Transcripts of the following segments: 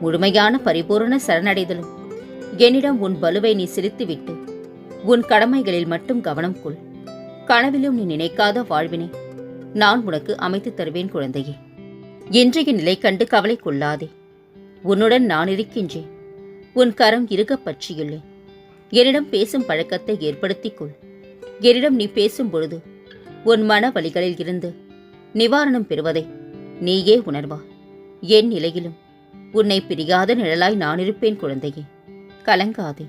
முழுமையான பரிபூரண சரணடைதலும். என்னிடம் உன் பலுவை நீ சிரித்துவிட்டு உன் கடமைகளில் மட்டும் கவனம் கொள். கனவிலும் நீ நினைக்காத வாழ்வினை நான் உனக்கு அமைத்துத் தருவேன் குழந்தையே. இன்றைய நிலை கண்டு கவலை கொள்ளாதே. உன்னுடன் நான் இருக்கின்றேன். உன் கரம் இறுகப் பற்றியுள்ளேன் என்னிடம் பேசும் பழக்கத்தை ஏற்படுத்திக் கொள் என்னிடம் நீ பேசும் பொழுது உன் மன வழிகளில் இருந்து நிவாரணம் பெறுவதை நீயே உணர்வா. என் நிலையிலும் உன்னை பிரியாத நிழலாய் நான் இருப்பேன் குழந்தையே. கலங்காதே.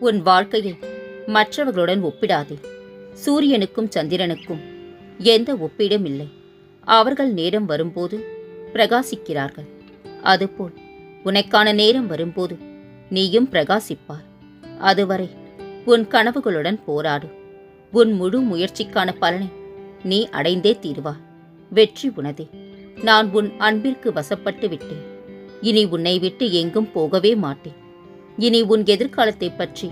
உன் வாழ்க்கையை மற்றவர்களுடன் ஒப்பிடாதே. சூரியனுக்கும் சந்திரனுக்கும் எந்த ஒப்பீடும் இல்லை. அவர்கள் நேரம் வரும்போது பிரகாசிக்கிறார்கள். அதுபோல் உனக்கான நேரம் வரும்போது நீயும் பிரகாசிப்பார் அதுவரை உன் கனவுகளுடன் போராடு. உன் முழு முயற்சிக்கான பலனை நீ அடைந்தே தீருவாய். வெற்றி உனதே. நான் உன் அன்பிற்கு வசப்பட்டு விட்டேன். இனி உன்னை விட்டு எங்கும் போகவே மாட்டேன். இனி உன் எதிர்காலத்தைப் பற்றி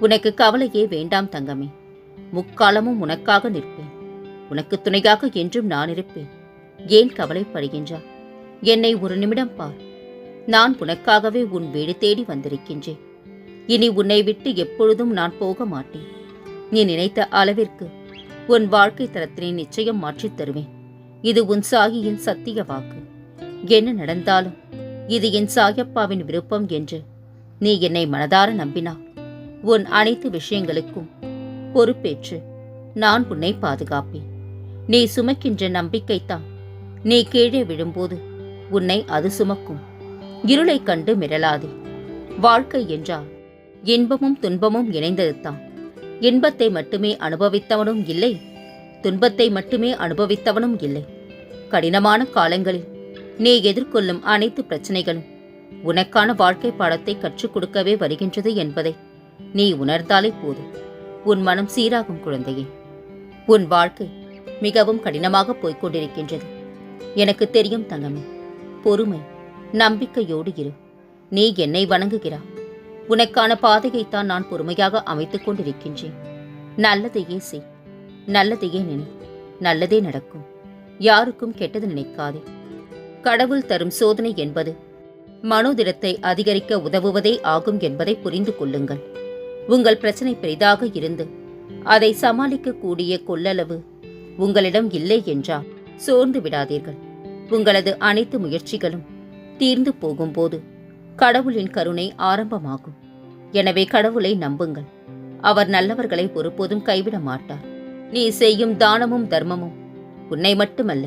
உனக்கு கவலையே வேண்டாம் தங்கமே. முக்காலமும் உனக்காக நிற்பேன். உனக்கு துணையாக என்றும் நான் இருப்பேன். ஏன் கவலைப்படுகின்றா என்னை ஒரு நிமிடம் பார். நான் உனக்காகவே உன் வீடு தேடி வந்திருக்கின்றேன். இனி உன்னை விட்டு எப்பொழுதும் நான் போக மாட்டேன். நீ நினைத்த அளவிற்கு உன் வாழ்க்கை தரத்தினை நிச்சயம் மாற்றித் தருவேன். இது உன் சாகியின் சத்திய வாக்கு. என்ன நடந்தாலும் இது என் சாயப்பாவின் விருப்பம் என்று. நீ என்னை மனதார நம்பினாய் உன் அனைத்து விஷயங்களுக்கும் பொறுப்பேற்று நான் உன்னை பாதுகாப்பேன். நீ சுமக்கின்ற நம்பிக்கைத்தான் நீ கீழே விழும்போது உன்னை அது சுமக்கும். இருளைக் கண்டு மிரளாதே. வாழ்க்கை என்றால் இன்பமும் துன்பமும் இணைந்ததுதான். இன்பத்தை மட்டுமே அனுபவித்தவனும் இல்லை துன்பத்தை மட்டுமே அனுபவித்தவனும் இல்லை. கடினமான காலங்களில் நீ எதிர்கொள்ளும் அனைத்து பிரச்சனைகளும் உனக்கான வாழ்க்கை பாடத்தை கற்றுக் கொடுக்கவே வருகின்றது என்பதை நீ உணர்ந்தாலே போதும். உன் மனம் சீராகும் குழந்தையே. உன் வாழ்க்கை மிகவும் கடினமாக போய்க் கொண்டிருக்கின்றது. எனக்கு தெரியும் தங்கமே. பொறுமை நம்பிக்கையோடு இரு. நீ என்னை வணங்குகிறாய் உனக்கான பாதையைத்தான் நான் பொறுமையாக அமைத்துக் கொண்டிருக்கின்றேன். நல்லதையே செய். நல்லதையே நினை. நல்லதே நடக்கும். யாருக்கும் கெட்டது நினைக்காதே. கடவுள் தரும் சோதனை என்பது மனோதிடத்தை அதிகரிக்க உதவுவதே ஆகும் என்பதை புரிந்து கொள்ளுங்கள். உங்கள் பிரச்சனை பெரிதாக இருந்து அதை சமாளிக்கக்கூடிய கொள்ளளவு உங்களிடம் இல்லை என்றால் சோர்ந்து விடாதீர்கள். உங்களது அனைத்து முயற்சிகளும் தீர்ந்து போகும்போது கடவுளின் கருணை ஆரம்பமாகும். எனவே கடவுளை நம்புங்கள். அவர் நல்லவர்களை ஒருபோதும் கைவிட மாட்டார். நீ செய்யும் தானமும் தர்மமும் உன்னை மட்டுமல்ல.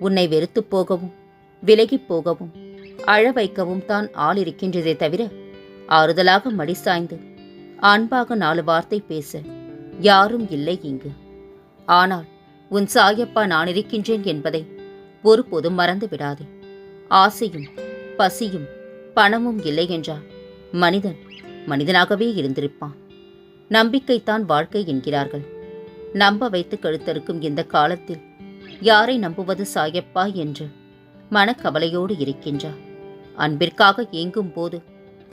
உன்னை வெறுத்துப் போகவும் விலகிப் போகவும் அழ வைக்கவும் தான் ஆள் இருக்கின்றதே தவிர ஆறுதலாக மடி சாய்ந்து அன்பாக நாலு வார்த்தை பேச யாரும் இல்லை இங்கு. ஆனால் உன் சாயப்பா நான் இருக்கின்றேன் என்பதை ஒருபோதும் மறந்து விடாதே. ஆசையும் பசியும் பணமும் இல்லை என்றால் மனிதன் மனிதனாகவே இருந்திருப்பான். நம்பிக்கைத்தான் வாழ்க்கை என்கிறார்கள். நம்ப வைத்து கழுத்தறுக்கும் இந்த காலத்தில் யாரை நம்புவது சாயப்பா என்று மனக்கவலையோடு இருக்கின்றார். அன்பிற்காக ஏங்கும் போது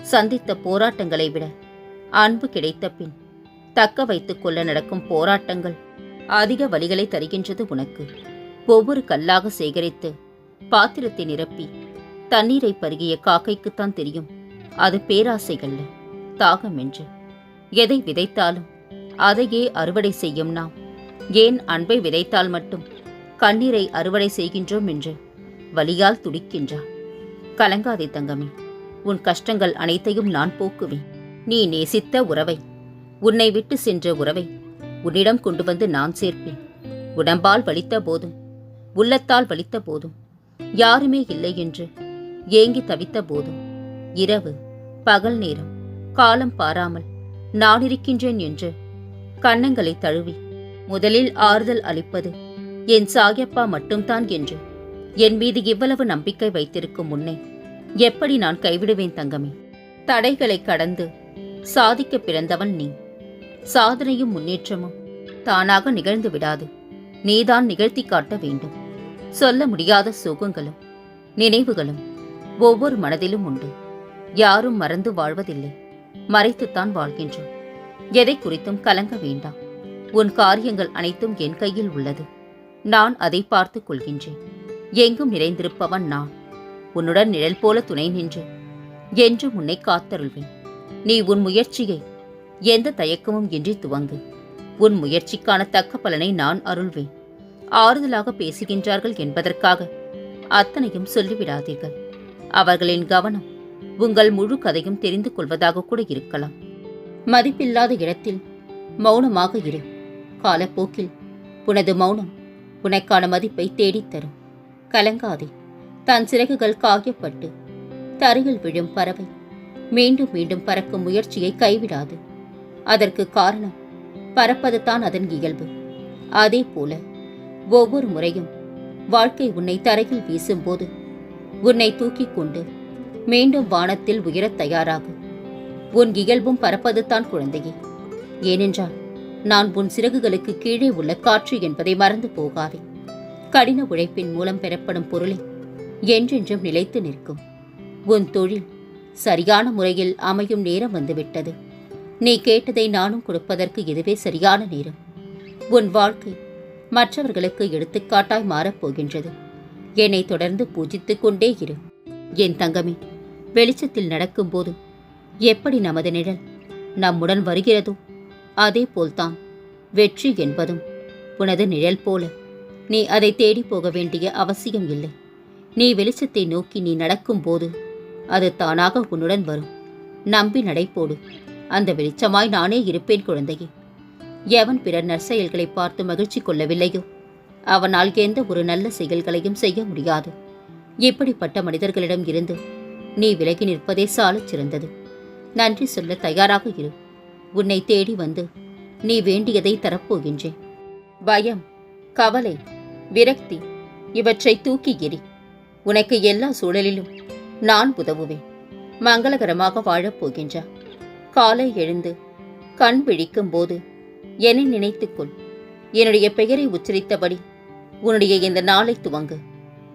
சந்தித்த போராட்டங்களை விட அன்பு கிடைத்த பின் தக்க வைத்துக் கொள்ள நடக்கும் போராட்டங்கள் அதிக வழிகளை தருகின்றது உனக்கு. ஒவ்வொரு கல்லாக சேகரித்து பாத்திரத்தை நிரப்பி தண்ணீரை பருகிய காக்கைக்குத்தான் தெரியும். அது பேராசைகள்ல தாகம் என்று. எதை விதைத்தாலும் அதையே அறுவடை செய்யும் நாம். ஏன் அன்பை விதைத்தால் மட்டும் கண்ணீரை அறுவடை செய்கின்றோம் என்று வலியால் துடிக்கின்றாள் கலங்காதே தங்கமே உன் கஷ்டங்கள் அனைத்தையும் நான் போக்குவேன். நீ நேசித்த உறவை உன்னை விட்டு சென்ற உறவை உன்னிடம் கொண்டு வந்து நான் சேர்ப்பேன். உடம்பால் வலித்த போதும் உள்ளத்தால் வலித்த போதும் யாருமே இல்லை என்று ஏங்கி தவித்த போதும். இரவு பகல் நேரம் காலம் பாராமல் நான் இருக்கின்றேன் என்று கன்னங்களை தழுவி முதலில் ஆறுதல் அளிப்பது என் சாயப்பா மட்டும்தான் என்று. என் மீது இவ்வளவு நம்பிக்கை வைத்திருக்கும் முன்னே எப்படி நான் கைவிடுவேன் தங்கமே? தடைகளை கடந்து சாதிக்க பிறந்தவன் நீ. சாதனையும் முன்னேற்றமும் தானாக நிகழ்ந்து விடாது. நீதான் நிகழ்த்தி காட்ட வேண்டும். சொல்ல முடியாத சோகங்களும் நினைவுகளும் ஒவ்வொரு மனதிலும் உண்டு. யாரும் மறந்து வாழ்வதில்லை. மறைத்துத்தான் வாழ்கின்றோம். எதை குறித்தும் கலங்க வேண்டாம். உன் காரியங்கள் அனைத்தும் என் கையில் உள்ளது. நான் அதை பார்த்துக் கொள்கின்றேன். எங்கும் நிறைந்திருப்பவன் நான். உன்னுடன் நிழல் போல துணை நின்று என்றும் உன்னை காத்தருள்வேன். நீ உன் முயற்சியை எந்த தயக்கமும் இன்றி துவங்கு. உன் முயற்சிக்கான தக்க பலனை நான் அருள்வேன். ஆறுதலாக பேசுகின்றார்கள் என்பதற்காக அத்தனையும் சொல்லிவிடாதீர்கள். அவர்களின் கவனம் உங்கள் முழு கதையும் தெரிந்து கொள்வதாக கூட இருக்கலாம். மதிப்பில்லாத இடத்தில் மௌனமாக இரு. காலப்போக்கில் உனது மௌனம் உனக்கான மதிப்பை தேடித் தரும் கலங்காதே. தன் சிறகுகள் காயப்பட்டு தரையில் விழும் பறவை. மீண்டும் மீண்டும் பறக்கும் முயற்சியை கைவிடாது. அதற்கு காரணம் பறப்பதுதான் அதன் இயல்பு. அதே போல ஒவ்வொரு முறையும் வாழ்க்கை உன்னை தரையில் வீசும்போது உன்னை தூக்கிக் கொண்டு மீண்டும் வானத்தில் உயரத் தயாராகும் உன் இயல்பும் பறப்பதுதான் குழந்தையே. ஏனென்றால் நான் உன் சிறகுகளுக்கு கீழே உள்ள காற்று என்பதை மறந்து போகாதே. கடின உழைப்பின் மூலம் பெறப்படும் பொருளை என்றென்றும் நிலைத்து நிற்கும். உன் தொழில் சரியான முறையில் அமையும் நேரம் வந்துவிட்டது. நீ கேட்டதை நானும் கொடுப்பதற்கு இதுவே சரியான நேரம். உன் வாழ்க்கை மற்றவர்களுக்கு எடுத்துக்காட்டாய் மாறப்போகின்றது. என்னை தொடர்ந்து பூஜித்துக் கொண்டே இரு. என் தங்கமே வெளிச்சத்தில் நடக்கும்போது எப்படி நமது நிழல் நம்முடன் வருகிறதோ அதே போல்தான் வெற்றி என்பதும் உனது நிழல் போல. நீ அதை தேடி போக வேண்டிய அவசியம் இல்லை. நீ வெளிச்சத்தை நோக்கி நீ நடக்கும்போது அது தானாக உன்னுடன் வரும். நம்பி நடைபோடு. அந்த வெளிச்சமாய் நானே இருப்பேன் குழந்தையே. எவன் பிறர் நற்செயல்களை பார்த்து மகிழ்ச்சி கொள்ளவில்லையோ? அவனால் எந்த ஒரு நல்ல செயல்களையும் செய்ய முடியாது. இப்படிப்பட்ட மனிதர்களிடம் இருந்து நீ விலகி நிற்பதே சாலச் சிறந்தது. நன்றி சொல்ல தயாராக இரு. உன்னை தேடி வந்து நீ வேண்டியதை தரப்போகின்றேன். பயம் கவலை விரக்தி இவற்றை தூக்கி எறி உனக்கு எல்லா சூழலிலும் நான் உதவுவேன். மங்களகரமாக வாழப்போகின்றார் காலை எழுந்து கண் விழிக்கும் போது என்னை நினைத்துக்கொள் என்னுடைய பெயரை உச்சரித்தபடி உன்னுடைய இந்த நாளை துவங்கு.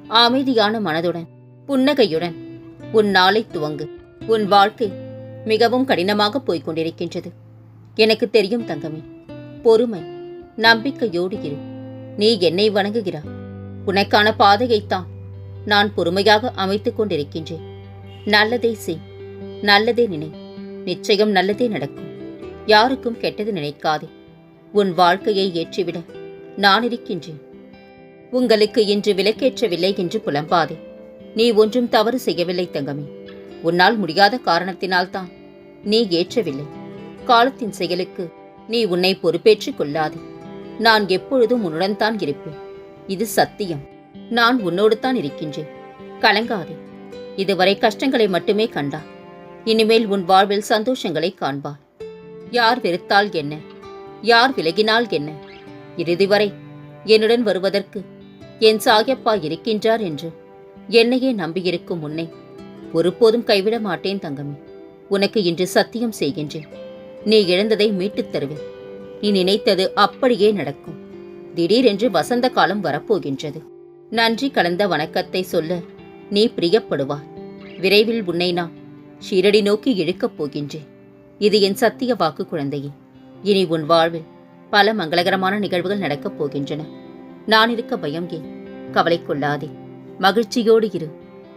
அமைதியான மனதுடன் புன்னகையுடன் உன் நாளை துவங்கு. உன் வாழ்க்கை மிகவும் கடினமாக போய்க் கொண்டிருக்கின்றது எனக்கு தெரியும் தங்கமே பொறுமை நம்பிக்கையோடு இரு. நீ என்னை வணங்குகிறாய். உனக்கான பாதையைத்தான் நான் பொறுமையாக அமைத்துக் கொண்டிருக்கின்றேன். நல்லதே செய் நல்லதே நினை. நிச்சயம் நல்லதே நடக்கும். யாருக்கும் கெட்டது நினைக்காதே. உன் வாழ்க்கையை ஏற்றிவிட நான் இருக்கின்றேன். உங்களுக்கு இன்று விலக்கேற்றவில்லை என்று புலம்பாதே. நீ ஒன்றும் தவறு செய்யவில்லை தங்கமே. உன்னால் முடியாத காரணத்தினால்தான். நீ ஏற்றவில்லை. காலத்தின் செயலுக்கு நீ உன்னை பொறுப்பேற்றுக் கொள்ளாதே. நான் எப்பொழுதும் உன்னுடன் தான் இருப்பேன். இது சத்தியம். நான் உன்னோடு தான் இருக்கின்றேன். கலங்காதே. இதுவரை கஷ்டங்களை மட்டுமே கண்டா. இனிமேல் உன் வாழ்வில் சந்தோஷங்களை காண்பார் யார் வெறுத்தால் என்ன? யார் விலகினால் என்ன? இறுதி வரை என்னுடன் வருவதற்கு என் சாயப்பா இருக்கின்றார் என்று என்னையே நம்பியிருக்கும் உன்னை ஒருபோதும் கைவிட மாட்டேன் தங்கமே. உனக்கு இன்று சத்தியம் செய்கின்றேன். நீ இழந்ததை மீட்டுத் தருவேன். நீ நினைத்தது அப்படியே நடக்கும். திடீரென்று வசந்த காலம் வரப்போகின்றது. நன்றி கலந்த வணக்கத்தை சொல்ல நீ பிரியப்படுவாய். விரைவில் உன்னை நான் ஷீரடி நோக்கி இழுக்கப் போகின்றேன். இது என் சத்திய வாக்கு குழந்தையே. இனி உன் வாழ்வில் பல மங்களகரமான நிகழ்வுகள் நடக்கப் போகின்றன. நான் இருக்க பயம் ஏன்? கவலை கொள்ளாதே. மகிழ்ச்சியோடு இரு.